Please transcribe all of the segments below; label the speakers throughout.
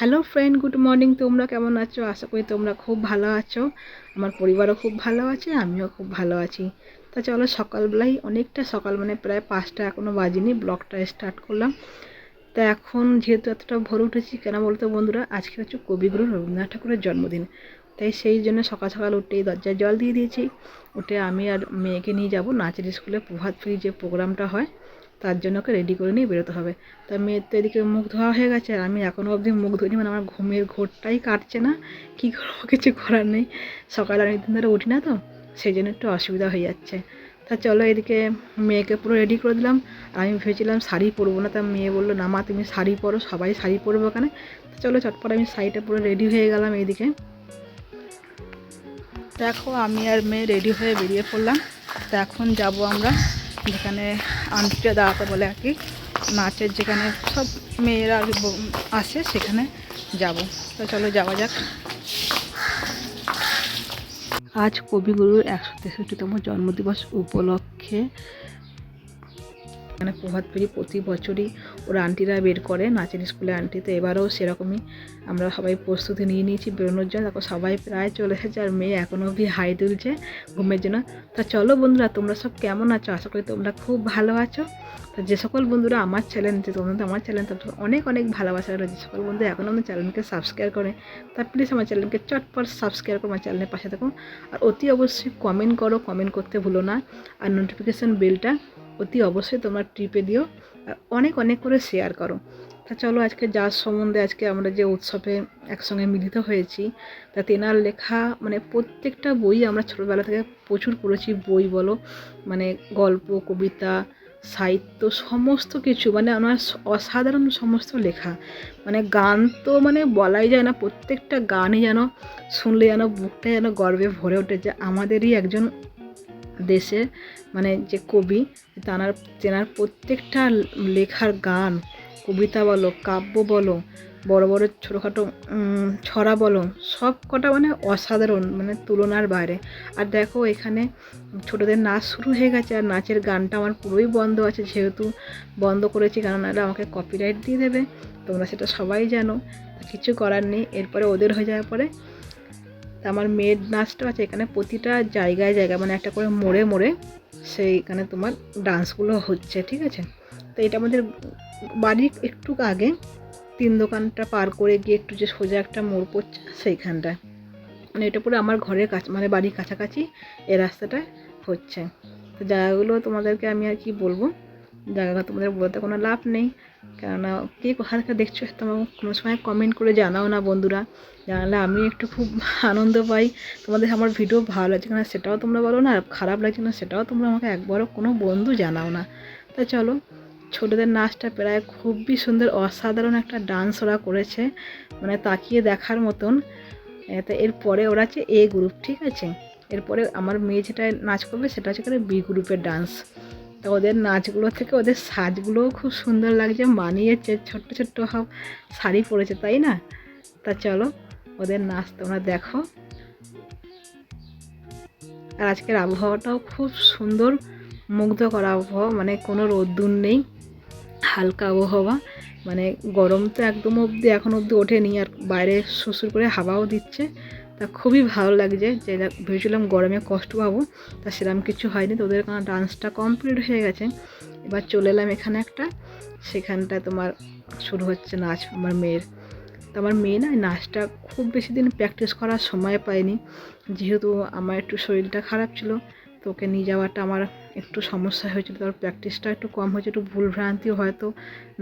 Speaker 1: Hello friend good morning তোমরা কেমন আছো? আশা করি তোমরা খুব ভালো আছো। আমার পরিবারও খুব ভালো আছে, আমিও খুব ভালো আছি। তা চলো সকালবেলায় অনেকটা সকাল মানে প্রায় পাঁচটা এখনও বাজিনি, ব্লগটা স্টার্ট করলাম। তা এখন যেহেতু এতটা ভোর উঠেছি, কেন বলতো বন্ধুরা? আজকে হচ্ছে কবিগুরু রবীন্দ্রনাথ ঠাকুরের জন্মদিন। তাই সেই জন্য সকাল সকাল উঠেই দরজায় জল দিয়ে দিয়েছি। উঠে আমি আর মেয়েকে নিয়ে যাব, নাচের স্কুলে প্রভাত ফেরি যে প্রোগ্রামটা হয় তার জন্য ওকে রেডি করে নিয়ে বেরোতে হবে। তা মেয়ের তো এদিকে মুখ ধোয়া হয়ে গেছে, আর আমি এখনও অবধি মুখ ধুইনি মানে আমার ঘুমের ঘোরটাই কাটছে না। কী করব, কিছু করার নেই। সকালে অনেকদিন ধরে উঠি না তো, সেই জন্য একটু অসুবিধা হয়ে যাচ্ছে। তা চলো এদিকে মেয়েকে পুরো রেডি করে দিলাম। আমি ভেবেছিলাম শাড়ি পরবো না, তা মেয়ে বলল, না মা, তুমি শাড়ি পরো, সবাই শাড়ি পরবো ওখানে। তো চলো চটপট আমি শাড়িটা পুরো রেডি হয়ে গেলাম এইদিকে দেখো, আমি আর মেয়ে রেডি হয়ে বেরিয়ে পড়লাম। তো এখন যাব আমরা। যেখানে আন্টিটা দাঁড়াতে বলে আর কি নাচের যেখানে সব মেয়েরা আসে সেখানে যাব। তো চলো যাওয়া যাক। আজ কবিগুরুর একশো তেষট্টিতম জন্মদিবস উপলক্ষে মানে প্রভাত ফেরি প্রতি বছরই ওর আন্টিরা বের করে, নাচের স্কুলে আন্টি। তো এবারেও সেরকমই আমরা সবাই প্রস্তুতি নিয়ে নিয়েছি বেরোনোর জন্য। দেখো সবাই প্রায় চলে এসেছে আর মেয়ে এখনও অবধি হাই তুলছে ঘুমের জন্য। তা চলো বন্ধুরা, তোমরা সব কেমন আছো? আশা করি তোমরা খুব ভালো আছো। তো যে সকল বন্ধুরা আমার চ্যানেল যে তোমরা তো আমার চ্যানেল তাদের অনেক অনেক ভালোবাসা রয়েছে যে সকল বন্ধু এখনও আমার চ্যানেলকে সাবস্ক্রাইব করে, তা প্লিজ আমার চ্যানেলকে চটপট সাবস্ক্রাইব করে আমার চ্যানেলের পাশে থাকো। আর অতি অবশ্যই কমেন্ট করো কমেন্ট করতে ভুলো না। আর নোটিফিকেশান বেলটা অতি অবশ্যই তোমরা ট্রিপে দিও। আর অনেক অনেক করে শেয়ার করো। তা চলো আজকে যার সম্বন্ধে আজকে আমরা যে উৎসবে একসঙ্গে মিলিত হয়েছি তা তেনার লেখা মানে প্রত্যেকটা বই আমরা ছোটোবেলা থেকে প্রচুর পড়েছি, বই বলো মানে গল্প, কবিতা, সাহিত্য, সমস্ত কিছু মানে আমার অসাধারণ সমস্ত লেখা। মানে গান তো মানে বলাই যায় না, প্রত্যেকটা গানই যেন শুনলে যেন বুকটা যেন গর্বে ভরে ওঠে যে আমাদেরই একজন দেশের মানে যে কবি, তানার, তেনার প্রত্যেকটা লেখার গান, কবিতা বলো, কাব্য বলো, বড় বড় ছোটোখাটো ছড়া বলো, সব কটা মানে অসাধারণ মানে তুলনার বাইরে। আর দেখো এখানে ছোটোদের নাচ শুরু হয়ে গেছে, আর নাচের গানটা আমার পুরোই বন্ধ আছে, যেহেতু বন্ধ করেছি, কারণ নাহলে আমাকে কপিরাইট দিয়ে দেবে, তোমরা সেটা সবাই জানো, কিছু করার নেই, এরপরে ওদের হয়ে যাওয়ার পরে তা আমার মেয়ের নাচটা আছে, এখানে প্রতিটা জায়গায় জায়গায় মানে একটা করে মোড়ে মোড়ে সেইখানে তোমার ডান্সগুলো হচ্ছে, ঠিক আছে? তো এটা আমাদের বাড়ির একটু আগে তিন দোকানটা পার করে গিয়ে একটু যে সোজা একটা মোড় পড়ছে সেইখানটায়। মানে এটা পুরো আমার ঘরের কাছে মানে বাড়ির কাছাকাছি এ রাস্তাটা হচ্ছে। তো জায়গাগুলো তোমাদেরকে আমি আর কি বলব? জায়গা তোমাদের বলতে কোনো লাভ নেই। কেননা কে কোথা থেকে দেখছ তোমরা কোনো সময় কমেন্ট করে জানাও না বন্ধুরা। জানালে আমি একটু খুব আনন্দ পাই। তোমাদের আমার ভিডিও ভালো লাগছে কিনা সেটাও তোমরা বলো না খারাপ লাগছে না সেটাও তোমরা আমাকে একবারও কোনো বন্ধু জানাও না। তা চলো, ছোটোদের নাচটা প্রায় খুবই সুন্দর, অসাধারণ একটা ডান্স ওরা করেছে মানে তাকিয়ে দেখার মতন। তা এরপরে ওরা হচ্ছে এ গ্রুপ ঠিক আছে? এরপরে আমার মেয়ে যেটা নাচ করবে সেটা হচ্ছে বি গ্রুপের ডান্স তা ওদের নাচগুলো থেকে ওদের সাজগুলোও খুব সুন্দর লাগছে। মানিয়েছে ছোট্ট ছোট্ট সব শাড়ি পরেছে, তাই না? তা চলো, ওদের নাচ তোমরা দেখো। আর আজকের আবহাওয়াটাও খুব সুন্দর মুগ্ধ করা আবহাওয়া মানে কোনো রোদ্দুর নেই, হালকা আবহাওয়া। মানে গরম তো একদম অবধি, এখন অবধি ওঠেনি, আর বাইরে শ্বশুর করে হাওয়াও দিচ্ছে। তা খুবই ভালো লাগছে যে ভেবেছিলাম গরমে কষ্ট পাবো, তা সেরকম কিছু হয়নি, তো ওদের কারণ ডান্সটা কমপ্লিট হয়ে গেছে। এবার চলে এলাম এখানে একটা সেখানটায় তোমার শুরু হচ্ছে নাচ আমার মেয়ের। তো আমার মেয়ে না নাচটা খুব বেশি দিন প্র্যাকটিস করার সময় পায়নি, যেহেতু আমার একটু শরীরটা খারাপ ছিল, তো ওকে নিয়ে যাওয়াটা আমার একটু সমস্যা হয়েছিল, তার প্র্যাকটিসটা একটু কম হয়েছে, একটু ভুলভ্রান্তি হয়তো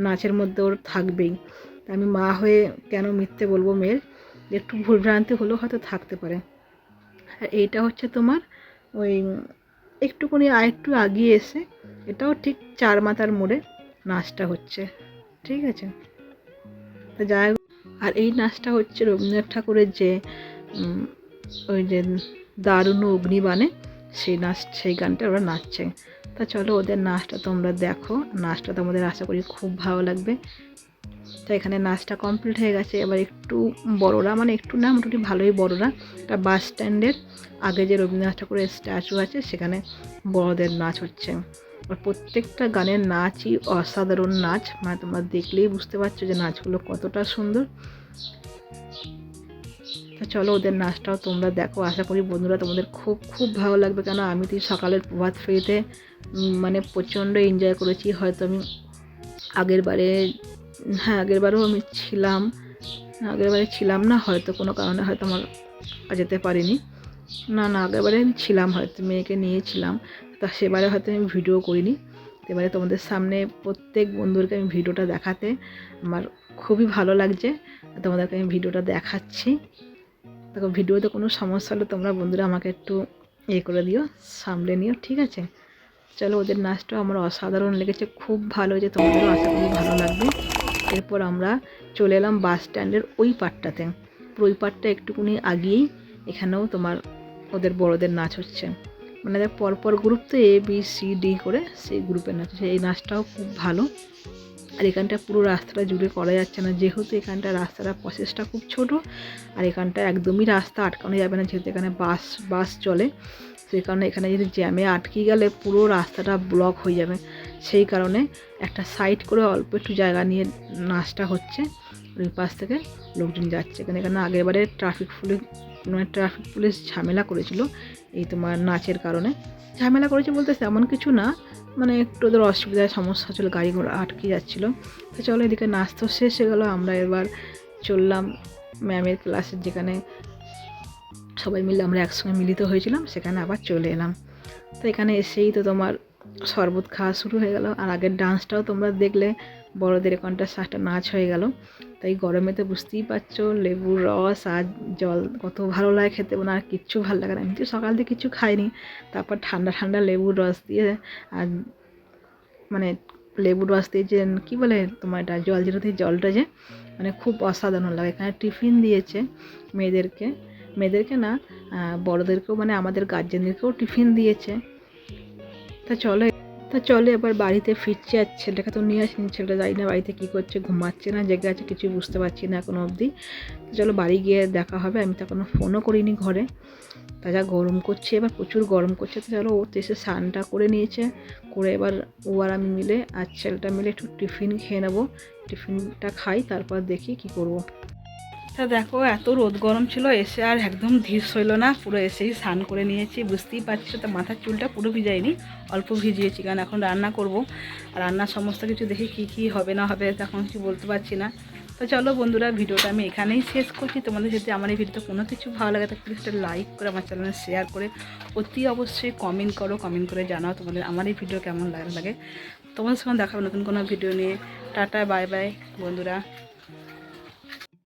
Speaker 1: নাচের মধ্যে ওর থাকবেই। আমি মা হয়ে কেন মিথ্যে বলব মেয়ের? একটু ভুলভ্রান্তি হলেও হয়তো থাকতে পারে। আর এইটা হচ্ছে তোমার ওই একটুখানি আর একটু আগিয়ে এসে এটাও ঠিক চার মাথার মোড়ে নাচটা হচ্ছে, ঠিক আছে? তো যাই আর এই নাচটা হচ্ছে রবীন্দ্রনাথ ঠাকুরের যে ওই যে দারুণ অগ্নিবাণে সেই নাচ, সেই গানটা ওরা নাচছে। তা চলো ওদের নাচটা তোমরা দেখো, নাচটা তোমাদের আশা করি খুব ভালো লাগবে। তো এখানে নাচটা কমপ্লিট হয়ে গেছে। এবার একটু বড়রা মানে একটু না, মোটামুটি ভালোই বড়রা। একটা বাস স্ট্যান্ডের আগে যে রবীন্দ্রনাথ ঠাকুরের স্ট্যাচু আছে, সেখানে বড়দের নাচ হচ্ছে। আর প্রত্যেকটা গানের নাচই অসাধারণ নাচ মানে তোমরা দেখলেই বুঝতে পারছ যে নাচগুলো কতটা সুন্দর। তো চলো ওদের নাচটাও তোমরা দেখো। আশা করি বন্ধুরা তোমাদের খুব খুব ভালো লাগবে। কেন, আমি তো সকালের প্রভাত ফেরিতে মানে প্রচণ্ড এনজয় করেছি। হয়তো আমি আগের বারে হ্যাঁ আগের বারেও আমি ছিলাম। আগের বারে ছিলাম না, হয়তো কোনো কারণে হয়তো আমার যেতে পারিনি। না না, আগের বারে আমি ছিলাম হয়তো, মেয়েকে নিয়েছিলাম তা সেবারে হয়তো আমি ভিডিও করিনি। এবারে তোমাদের সামনে প্রত্যেক বন্ধুরকে আমি ভিডিওটা দেখাতে আমার খুবই ভালো লাগছে। তোমাদেরকে আমি ভিডিওটা দেখাচ্ছি। দেখো, ভিডিওতে কোনো সমস্যা হলে তোমরা বন্ধুরা আমাকে একটু ইয়ে করে দিও, সামলে নিও, ঠিক আছে? চলো, ওদের নাচটা আমার অসাধারণ লেগেছে, খুব ভালো হয়েছে, তোমাদেরও আশা করি ভালো লাগবে। এরপর আমরা চলে এলাম বাস স্ট্যান্ডের ওই পাটটাতে। ওই পাটটা একটুকুনি আগিয়েই এখানেও তোমার ওদের বড়দের নাচ হচ্ছে। মানে পরপর গ্রুপ তো এ বি সি ডি করে সেই গ্রুপের নাচ হচ্ছে। এই নাচটাও খুব ভালো। আর এখানটা পুরো রাস্তাটা জুড়ে করা যাচ্ছে না। যেহেতু এখানটা রাস্তাটা প্রসেসটা খুব ছোট, আর এখানটা একদমই রাস্তা আটকানো যাবে না। যেহেতু এখানে বাস বাস চলে সেই কারণে এখানে যদি জ্যামে আটকে গেলে পুরো রাস্তাটা ব্লক হয়ে যাবে। সেই কারণে একটা সাইড করে অল্প একটু জায়গা নিয়ে নাচটা হচ্ছে। ওই পাশ থেকে লোকজন যাচ্ছে। এখানে এখানে আগেরবারে ট্রাফিক পুলিশ মানে ট্রাফিক পুলিশ ঝামেলা করেছিল এই তোমার নাচের কারণে। ঝামেলা করেছে বলতে তেমন কিছু না মানে একটু ওদের অসুবিধার সমস্যা হচ্ছিল গাড়ি ঘোড়া আটকে যাচ্ছিল। তো চলো এদিকে নাচ তো শেষ হয়ে গেলো, আমরা এবার চললাম ম্যামের ক্লাসের যেখানে সবাই মিলে আমরা একসঙ্গে মিলিত হয়েছিলাম, সেখানে আবার চলে এলাম। তো এখানে এসেই তো তোমার শরবত খাওয়া শুরু হয়ে গেল। আর আগের ডান্সটাও তোমরা দেখলে, বড়দের এখানটা একটা নাচ হয়ে গেল। তাই গরমে তো বুঝতেই পারছ, লেবুর রস আর জল কত ভালো লাগে খেতে, না আর কিচ্ছু ভালো লাগে না। আমি তো সকাল থেকে কিছু খাইনি, তারপর ঠান্ডা ঠান্ডা লেবুর রস দিয়ে আর মানে লেবুর রস দিয়ে যে, কী বলে তোমার এটা, জল যেটা দিয়ে জলটা যে মানে খুব অসাধারণ লাগে। এখানে টিফিন দিয়েছে মেয়েদেরকে। মেয়েদেরকে না বড়দেরকেও মানে আমাদের গার্জেনদেরকেও টিফিন দিয়েছে। তা চলো তা চলে এবার বাড়িতে ফিরছে আর ছেলেটাকে তো নিয়ে আসিনি। ছেলেটা যাই না বাড়িতে কী করছে, ঘুমাচ্ছে না, জেগে আছে, কিছুই বুঝতে পারছি না এখনও অবধি। তো চলো বাড়ি গিয়ে দেখা হবে। আমি তো এখনও ফোনও করিনি ঘরে। তা যা গরম করছে, এবার প্রচুর গরম করছে। তো চলো ও তো এসে স্নানটা করে নিয়েছে। করে এবার ও আর আমি মিলে আর ছেলেটা মিলে একটু টিফিন খেয়ে নেব। টিফিনটা খাই, তারপর দেখি কি করব। তা দেখো, এত রোদ গরম ছিল, এসে আর একদম ধীর সইল না, পুরো এসেই স্নান করে নিয়েছি, বুঝতেই পারছি তা, মাথার চুলটা পুরো ভিজাইনি, অল্প ভিজিয়েছি, কারণ এখন রান্না করব, আর রান্নার সমস্ত কিছু দেখি কি কি হবে না হবে, তখন কিছু বলতে পারছি না। তো চলো বন্ধুরা, ভিডিওটা আমি এখানেই শেষ করছি, তোমাদের যদি আমার এই ভিডিওতে কোনো কিছু ভালো লাগে, তাহলে প্লিজ লাইক করে আমার চ্যানেলে শেয়ার করে অতি অবশ্যই কমেন্ট করো কমেন্ট করে জানাও তোমাদের আমার এই ভিডিও কেমন লাগে তোমাদের সঙ্গে দেখা হবে নতুন কোনো ভিডিও নিয়ে। টাটা বাই বাই বন্ধুরা।